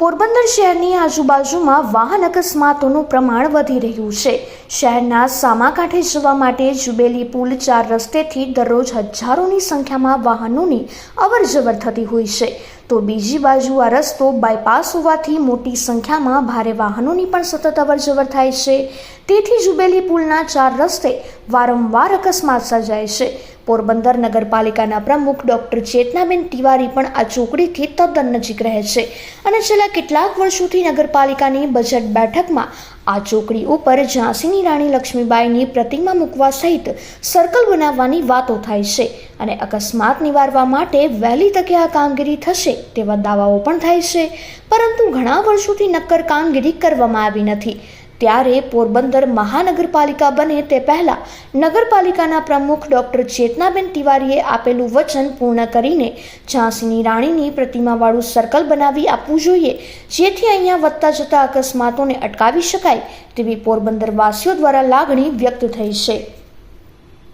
પોરબંદર શહેરની આજુબાજુમાં વાહન અકસ્માતોનું પ્રમાણ વધી રહ્યું છે. શહેરના સામાકાંઠે જવા માટે જુબેલી પુલ ચાર રસ્તેથી દરરોજ હજારોની સંખ્યામાં વાહનોની અવરજવર થતી હોય છે. તો બીજી બાજુ આ રસ્તો બાયપાસ હોવાથી મોટી સંખ્યામાં ભારે વાહનોની પણ સતત અવરજવર થાય છે. તેથી જુબેલી પુલના ચાર રસ્તે વારંવાર અકસ્માત સર્જાય છે. પોરબંદર નગરપાલિકાના પ્રમુખ ડોક્ટર ચેતનાબેન તિવારી પણ આ ચોકડીથી તદ્દન નજીક રહે છે. અને છેલ્લા કેટલાક વર્ષોથી નગરપાલિકાની બજેટ બેઠકમાં આ ચોકડી ઉપર ઝાંસીની રાણી લક્ષ્મીબાઈની પ્રતિમા મૂકવા સહિત સર્કલ બનાવવાની વાતો થાય છે અને અકસ્માત નિવારવા માટે વહેલી તકે આ કામગીરી થશે તેવા દાવાઓ પણ થાય છે, પરંતુ ઘણા વર્ષોથી નક્કર કામગીરી કરવામાં આવી નથી. ત્યારે પોરબંદર મહાનગરપાલિકા બને તે પહેલા નગરપાલિકાના પ્રમુખ ડોક્ટર ચેતનાબેન તિવારીએ આપેલું વચન પૂર્ણ કરીને ઝાંસીની રાણીની પ્રતિમાવાળું સર્કલ બનાવી આપવું જોઈએ, જેથી અહીંયા વધતા જતા અકસ્માતોને અટકાવી શકાય તેવી પોરબંદરવાસીઓ દ્વારા લાગણી વ્યક્ત થઈ છે.